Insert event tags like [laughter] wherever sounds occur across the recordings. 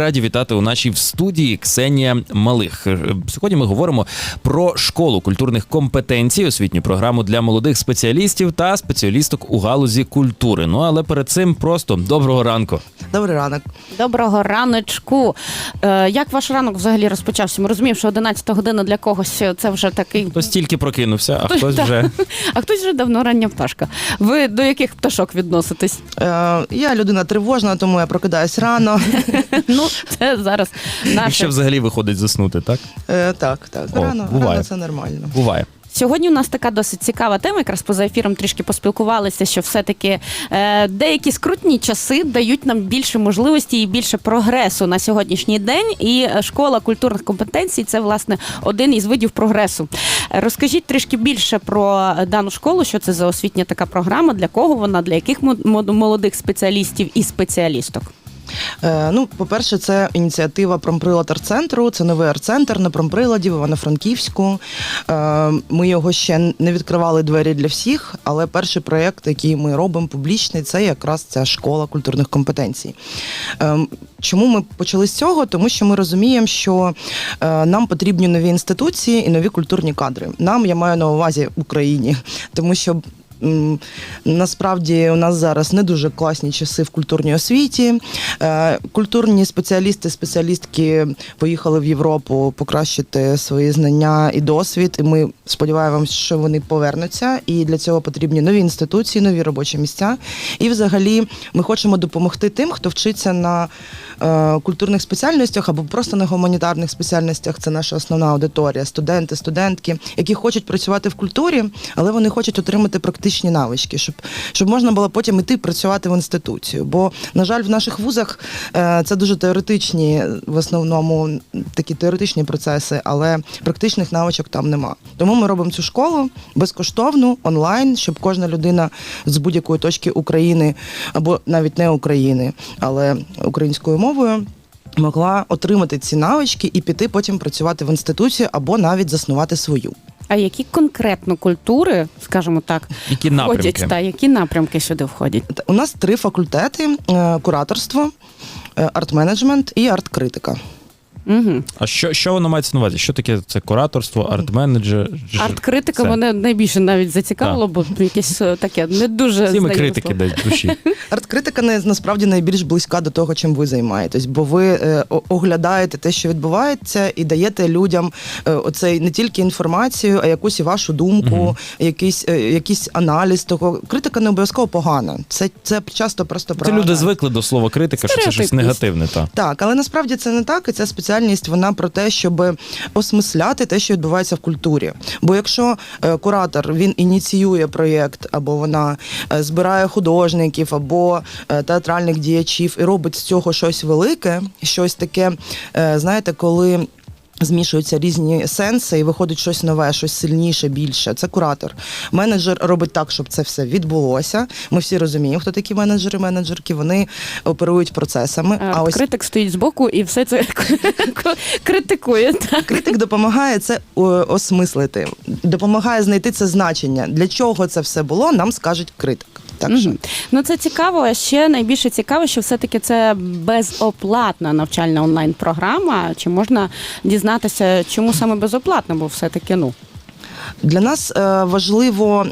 Раді вітати у нашій в студії Ксенія Малих. Е, Сьогодні ми говоримо про школу культурних компетенцій, освітню програму для молодих спеціалістів та спеціалісток у галузі культури. Ну але перед цим просто доброго ранку. Добрий ранок. Доброго раночку. Е, як ваш ранок взагалі розпочався? Ми розуміємо, що 11 година для когось це вже такий. Хтось тільки прокинувся, а Хтось, хтось вже [laughs] А хтось вже давно рання пташка. Ви до яких пташок відноситесь? Е, я людина тривожна, тому я прокидаюсь рано. [laughs] Ну, [laughs] це зараз наше. взагалі виходить заснути, так Е, так, так. О, Рано, буває. рано це нормально. буває. Сьогодні у нас така досить цікава тема. Якраз поза ефіром трішки поспілкувалися, що все-таки е, деякі скрутні часи дають нам більше можливості і більше прогресу на сьогоднішній день. І школа культурних компетенцій це власне один із видів прогресу. Розкажіть трішки більше про дану школу, що це за освітня така програма, для кого вона, для яких мо- мо- молодих спеціалістів і спеціалісток. Е, ну, по-перше, це ініціатива промприлад арт-центру. Це новий арт-центр на промприладі в Івано-Франківську. Е, ми його ще не відкривали двері для всіх, але перший проєкт, який ми робимо публічний, це якраз ця школа культурних компетенцій. Е, чому ми почали з цього? Тому що ми розуміємо, що нам потрібні нові інституції і нові культурні кадри. Нам я маю на увазі Україні, тому що. Насправді у нас зараз не дуже класні часи в культурній освіті. Е, Культурні спеціалісти, спеціалістки поїхали в Європу покращити свої знання і досвід. І ми сподіваємося, що вони повернуться. І для цього потрібні нові інституції, нові робочі місця. І, взагалі, ми хочемо допомогти тим, хто вчиться на е, культурних спеціальностях або просто на гуманітарних спеціальностях. Це наша основна аудиторія, студенти, студентки, які хочуть працювати в культурі, але вони хочуть отримати практичні навички, щоб, щоб можна було потім іти працювати в інституцію. Бо, на жаль, в наших вузах е, це дуже теоретичні, в основному такі теоретичні процеси, але практичних навичок там нема. Тому ми робимо цю школу безкоштовну онлайн, щоб кожна людина з будь-якої точки України або навіть не України, але українською мовою. Могла отримати ці навички і піти потім працювати в інституції або навіть заснувати свою. А які конкретно культури, скажімо так, Які входять та які напрямки сюди входять? У нас три факультети: е, кураторство, е, арт-менеджмент і арт-критика. Угу. А що, що воно мається на увазі? Що таке це кураторство, арт-менеджер? Арт-критика Це. мене найбільше навіть зацікавило, бо якесь е, таке не дуже Всі ми знайоме критики слово. десь душі. [laughs] Арт-критика не насправді найбільш близька до того, чим ви займаєтесь, бо ви е, о- оглядаєте те, що відбувається, і даєте людям е, оцей не тільки інформацію, а якусь і вашу думку, якийсь, е, якийсь аналіз того. Критика не обов'язково погана. Це, це часто просто Це правда. люди звикли до слова критика, що це щось Стереотипність. негативне. Та. Так, але насправді це не так. І ця спеціальність вона про те, щоб осмисляти те, що відбувається в культурі. Бо якщо е, куратор він ініціює проєкт, або вона е, збирає художників або е, театральних діячів і робить з цього щось велике, щось таке, знаєте, коли. Змішуються різні сенси і виходить щось нове, щось сильніше, більше. Це куратор. Менеджер робить так, щоб це все відбулося. Ми всі розуміємо, хто такі менеджери, менеджерки. Вони оперують процесами. А, А ось Критик стоїть збоку і все це [laughs] критикує. Так. критик допомагає це осмислити, допомагає знайти це значення. Для чого це все було, нам скажуть критик. Так що. Ну це цікаво. А ще найбільше цікаво, що все-таки це безоплатна навчальна онлайн-програма. Чи можна дізнатися, чому саме безоплатно? Бо все-таки ну для нас е, важливо.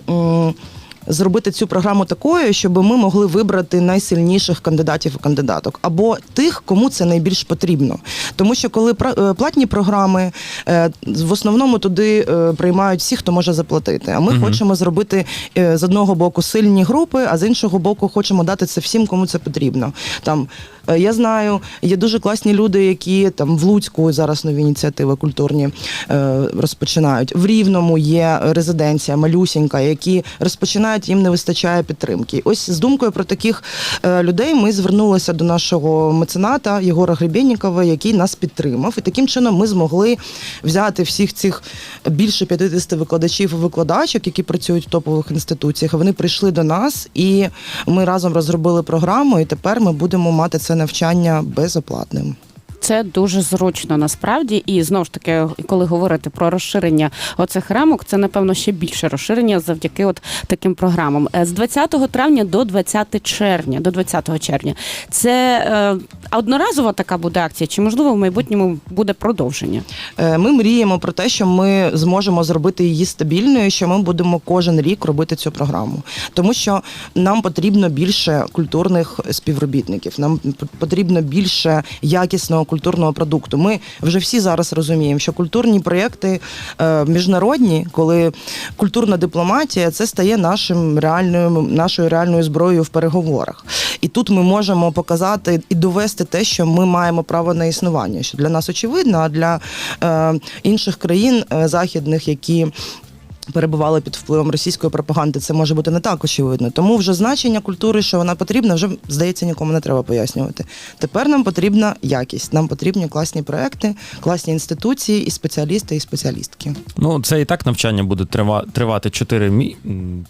Зробити цю програму такою, щоб ми могли вибрати найсильніших кандидатів і кандидаток, або тих, кому це найбільш потрібно. Тому що коли е, платні програми, е, в основному туди е, приймають всі, хто може заплатити. А ми угу. хочемо зробити з одного боку сильні групи, а з іншого боку, хочемо дати це всім, кому це потрібно. Там я знаю, є дуже класні люди, які там в Луцьку зараз нові ініціативи культурні е, розпочинають. В Рівному є резиденція малюсінька, які розпочинають, їм не вистачає підтримки. Ось з думкою про таких е, людей ми звернулися до нашого мецената Єгора Гребєннікова, який нас підтримав. І таким чином ми змогли взяти всіх цих більше 50 викладачів і викладачок, які працюють в топових інституціях. Вони прийшли до нас, і ми разом розробили програму. І тепер ми будемо мати це навчання безоплатним. Це дуже зручно насправді, і знову ж таки, коли говорити про розширення оцих рамок, це напевно ще більше розширення завдяки от таким програмам. Е, З 20 травня до 20 червня, до 20 червня. Це е, одноразова така буде акція, чи можливо в майбутньому буде продовження? Е, Ми мріємо про те, що ми зможемо зробити її стабільною, що ми будемо кожен рік робити цю програму, тому що нам потрібно більше культурних співробітників. Нам потрібно більше якісного культурного продукту. Ми вже всі зараз розуміємо, що культурні проєкти е, міжнародні, коли культурна дипломатія, це стає нашим реальною нашою реальною зброєю в переговорах. І тут ми можемо показати і довести те, що ми маємо право на існування, що для нас очевидно, а для е, інших країн е, західних, які перебували під впливом російської пропаганди, це може бути не так очевидно. Тому вже значення культури, що вона потрібна, вже здається, нікому не треба пояснювати. Тепер нам потрібна якість, нам потрібні класні проекти, класні інституції і спеціалісти, і спеціалістки. Ну, це і так навчання буде трива- тривати 4, мі...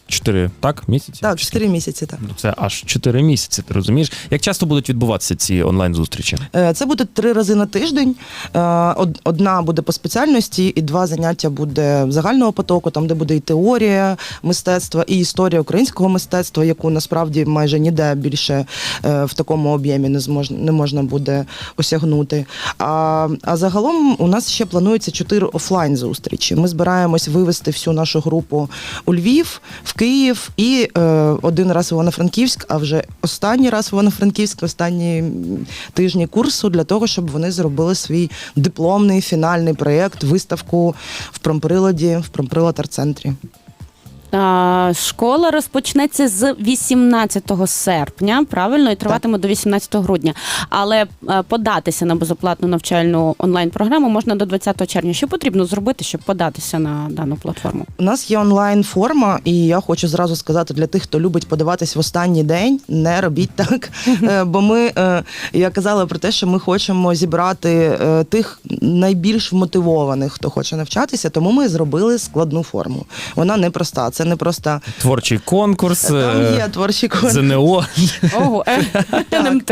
4 так, місяці? Так, 4 місяці. Так. Ну, Це аж 4 місяці, ти розумієш? Як часто будуть відбуватися ці онлайн-зустрічі? Е, Це буде три рази на тиждень. Е, Одна буде по спеціальності, і два заняття буде загального потоку, там де буде і теорія мистецтва, і історія українського мистецтва, яку насправді майже ніде більше е, в такому об'ємі не зможна не можна буде осягнути. А, а загалом у нас ще планується чотири офлайн зустрічі. Ми збираємось вивести всю нашу групу у Львів, в Київ і е, один раз в Івано-Франківськ, а вже останній раз в Івано-Франківськ, останні тижні курсу для того, щоб вони зробили свій дипломний фінальний проєкт, виставку в промприладі, в промприлад арт-центрі. А, Школа розпочнеться з 18 серпня, правильно, і триватиме до 18 грудня. Але е, податися на безоплатну навчальну онлайн-програму можна до 20 червня. Що потрібно зробити, щоб податися на дану платформу? У нас є онлайн форма, і я хочу зразу сказати для тих, хто любить подаватись в останній день, не робіть так. [laughs] Е, Бо ми е, я казала про те, що ми хочемо зібрати тих найбільш вмотивованих, хто хоче навчатися, тому ми зробили складну форму. Вона непроста. Це не просто Творчий конкурс, там е, є творчі конкурси. ЗНО. Ого, [laughs] НМТ.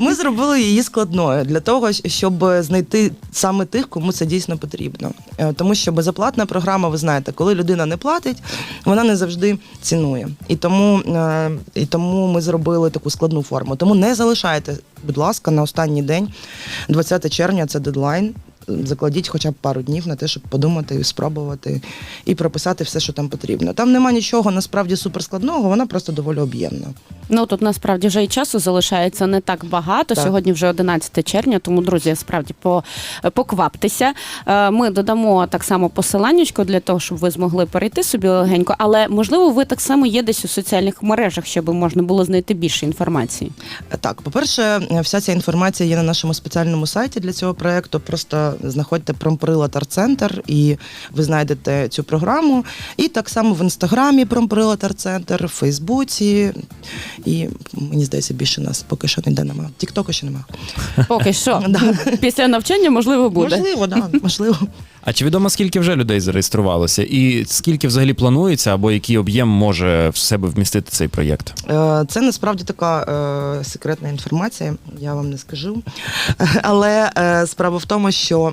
Ми зробили її складною для того, щоб знайти саме тих, кому це дійсно потрібно. Е, Тому що безоплатна програма, ви знаєте, коли людина не платить, вона не завжди цінує. І тому, е, і тому ми зробили таку складну форму. Тому не залишайте, будь ласка, на останній день, 20 червня, це дедлайн. Закладіть хоча б пару днів на те, щоб подумати спробувати і прописати все, що там потрібно. Там нема нічого насправді суперскладного, вона просто доволі об'ємна. Ну тут насправді вже і часу залишається не так багато. Так. Сьогодні вже 11 червня, тому друзі, справді по, покваптеся. Е, Ми додамо так само посиланнячко для того, щоб ви змогли перейти собі легенько. Але можливо, ви так само є десь у соціальних мережах, щоб можна було знайти більше інформації. Так, по-перше, вся ця інформація є на нашому спеціальному сайті для цього проекту. Просто знаходьте промприлад арт-центр і ви знайдете цю програму. І так само в інстаграмі промприлад арт-центр, в Фейсбуці. І мені здається, більше нас поки що ніде немає. Тіктоку ще немає. Поки що [laughs] після навчання можливо буде. Можливо, да, можливо. А чи відомо, скільки вже людей зареєструвалося? І скільки взагалі планується, або який об'єм може в себе вмістити цей проєкт? Е, Це насправді така е, секретна інформація, я вам не скажу. [laughs] Але е, справа в тому, що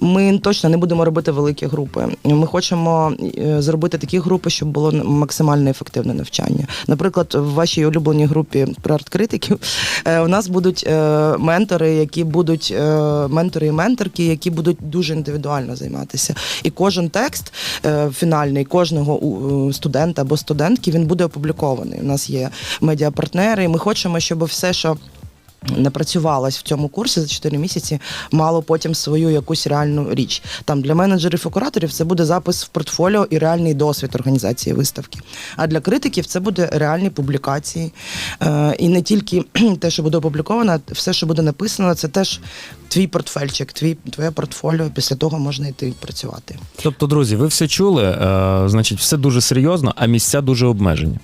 ми точно не будемо робити великі групи. Ми хочемо зробити такі групи, щоб було максимально ефективне навчання. Наприклад, в вашій улюбленій групі про арт-критиків у нас будуть ментори, які будуть ментори і менторки, які будуть дуже індивідуально займатися. І кожен текст е, фінальний кожного у- студента або студентки він буде опублікований. У нас є медіапартнери, і ми хочемо, щоб все, що напрацювалась в цьому курсі за 4 місяці, мало потім свою якусь реальну річ. Там для менеджерів і кураторів це буде запис в портфоліо і реальний досвід організації виставки. А для критиків це буде реальні публікації. Е, і не тільки [clears throat] те, що буде опубліковано, все, що буде написано, це теж твій портфельчик, твій твоє портфоліо. Після того можна йти працювати. Тобто, друзі, ви все чули, е, значить, все дуже серйозно, а місця дуже обмежені.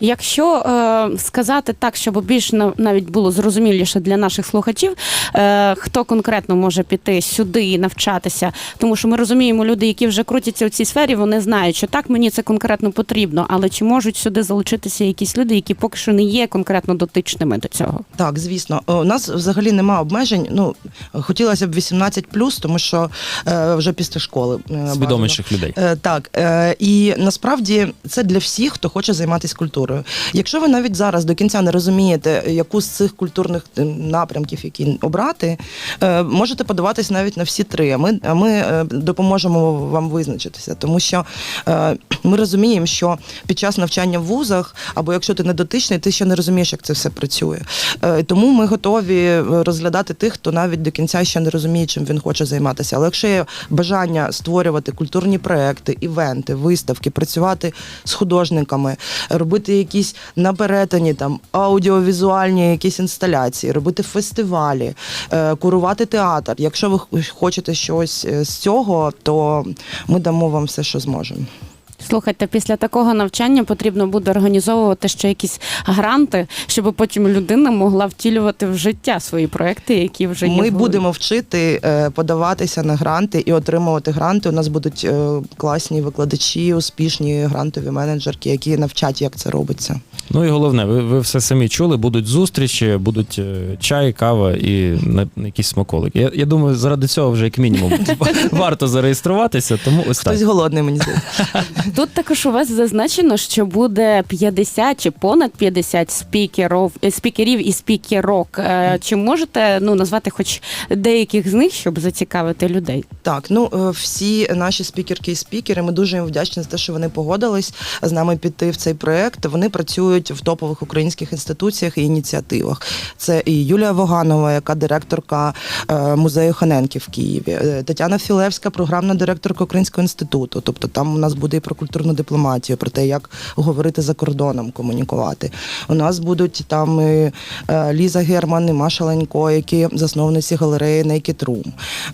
Якщо е, сказати так, щоб більш на- навіть було зрозуміліше для наших слухачів, е, хто конкретно може піти сюди і навчатися, тому що ми розуміємо, люди, які вже крутяться у цій сфері, вони знають, що так мені це конкретно потрібно, але чи можуть сюди залучитися якісь люди, які поки що не є конкретно дотичними до цього? Так, звісно, у нас взагалі немає обмежень. Ну хотілося б 18+, тому що е, вже після школи е, бажано. Свідоміших людей. Е, Так, е, і насправді це для всіх, хто хоче займатися культурою. Якщо ви навіть зараз до кінця не розумієте, яку з цих культурних е, напрямків, які обрати, е, можете подаватись навіть на всі три. А ми, ми е, допоможемо вам визначитися, тому що е, ми розуміємо, що під час навчання в вузах, або якщо ти не дотичний, ти ще не розумієш, як це все працює. Тому ми готові розглядати тих, хто навіть до кінця ще не розуміє, чим він хоче займатися. Але якщо є бажання створювати культурні проекти, івенти, виставки, працювати з художниками, робити якісь на перетині там аудіовізуальні якісь інсталяції, робити фестивалі, е, курувати театр. Якщо ви хочете щось е, з цього, то ми дамо вам все, що зможемо. Слухайте, після такого навчання потрібно буде організовувати ще якісь гранти, щоб потім людина могла втілювати в життя свої проекти, які вже є. Ми будемо вчити е, подаватися на гранти і отримувати гранти. У нас будуть е, класні викладачі, успішні грантові менеджерки, які навчать, як це робиться. Ну і головне, ви, ви все самі чули, будуть зустрічі, будуть е, чай, кава і якісь смаколики. Я, я думаю, заради цього вже як мінімум [laughs] варто зареєструватися, тому ось так. Хтось голодний, мені здається. [laughs] Тут також у вас зазначено, що буде 50 чи понад 50 спікерів, е, спікерів і спікерок. Е, Чи можете ну назвати хоч деяких з них, щоб зацікавити людей? Так, ну е, всі наші спікерки і спікери, ми дуже їм вдячні за те, що вони погодились з нами піти в цей проект. Вони працюють в топових українських інституціях і ініціативах. Це і Юлія Воганова, яка директорка музею Ханенки в Києві, Тетяна Філевська, програмна директорка Українського інституту. Тобто там у нас буде і про культурну дипломатію, про те, як говорити за кордоном, комунікувати. У нас будуть там і е, Ліза Герман, і Маша Ленько, які засновниці галереї Naked Room.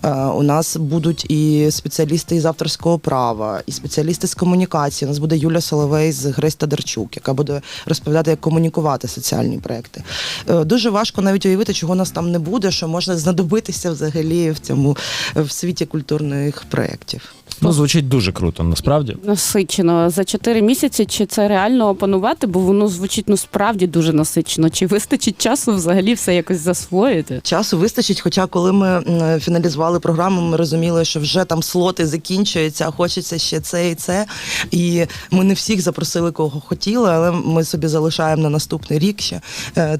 Е, У нас будуть і спеціалісти із авторського права, і спеціалісти з комунікації. У нас буде Юля Соловей з Гресь Тадарчук, яка буде розповідати, як комунікувати соціальні проекти. Е, Дуже важко навіть уявити, чого нас там не буде, що можна знадобитися взагалі в цьому в світі культурних проєктів. Ну, звучить дуже круто, насправді. Насичено за 4 місяці. Чи це реально опанувати? Бо воно звучить ну справді дуже насичено. Чи вистачить часу взагалі все якось засвоїти? Часу вистачить, хоча коли ми фіналізували програму, ми розуміли, що вже там слоти закінчуються, а хочеться ще це і це. І ми не всіх запросили, кого хотіли, але ми собі залишаємо на наступний рік ще. Е,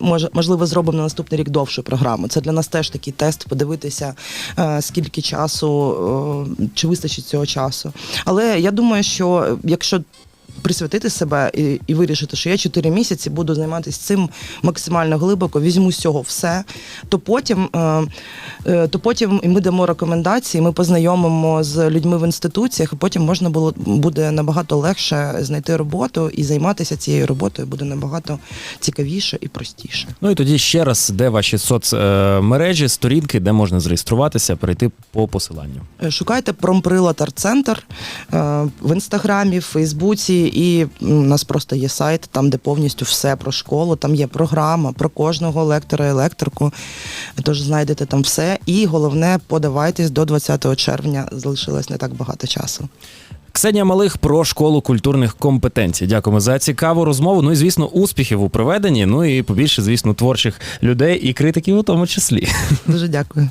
Може, можливо, зробимо на наступний рік довшу програму. Це для нас теж такий тест, подивитися, е, скільки часу, чи вистачить цього часу. Але я думаю, що якщо присвятити себе і, і вирішити, що я 4 місяці буду займатися цим максимально глибоко, візьму з цього все, то потім, е, е, то потім і ми дамо рекомендації, ми познайомимо з людьми в інституціях, і потім можна було буде набагато легше знайти роботу і займатися цією роботою буде набагато цікавіше і простіше. Ну і тоді ще раз, де ваші соцмережі, сторінки, де можна зареєструватися, перейти по посиланню. Шукайте промприлад арт-центр е, в інстаграмі, в Фейсбуці, і у нас просто є сайт, там де повністю все про школу. Там є програма про кожного лектора, електорку. Тож знайдете там все. І головне, подавайтесь до 20 червня. Залишилось не так багато часу. Ксенія Малих про школу культурних компетенцій. Дякуємо за цікаву розмову. Ну і звісно, успіхів у проведенні. Ну і побільше, звісно, творчих людей і критиків у тому числі. Дуже дякую.